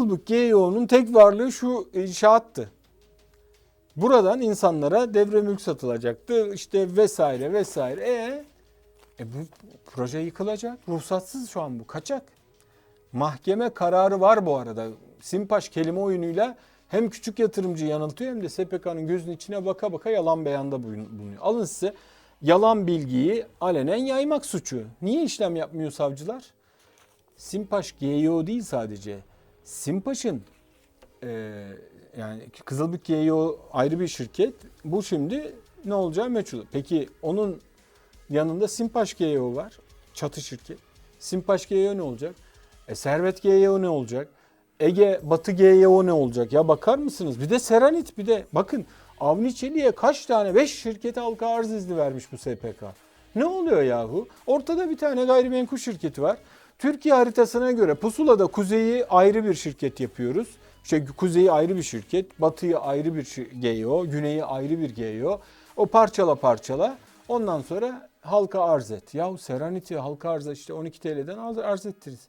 Kızılbük GEO'nun tek varlığı şu inşaattı. Buradan insanlara devre mülk satılacaktı. işte vesaire vesaire. E, e bu proje yıkılacak. Ruhsatsız şu an bu. Kaçak. Mahkeme kararı var bu arada. Simpaş kelime oyunuyla hem küçük yatırımcı yanıltıyor hem de SPK'nın gözünün içine baka baka yalan beyanda bulun- bulunuyor. Alın size yalan bilgiyi alenen yaymak suçu. Niye işlem yapmıyor savcılar? Simpaş GEO değil sadece. Simpaş'ın eee, yani Kızılbük GEO ayrı bir şirket. Bu şimdi ne olacağı meçhul. Peki onun yanında Simpaş GEO var. Çatı şirket. Simpaş GEO ne olacak? E, Servet GEO ne olacak? Ege Batı GEO ne olacak? Ya bakar mısınız? Bir de Seranit bir de bakın Avni Çelik'e kaç tane 5 şirket halka arz izni vermiş bu SPK. Ne oluyor yahu? Ortada bir tane gayrimenkul şirketi var. Türkiye haritasına göre pusulada kuzeyi ayrı bir şirket yapıyoruz. İşte kuzeyi ayrı bir şirket, batıyı ayrı bir GEO, güneyi ayrı bir GEO. O parçala parçala. Ondan sonra halka arz et. Yahu Seranit'i halka arz et işte 12 TL'den arz ettiriz.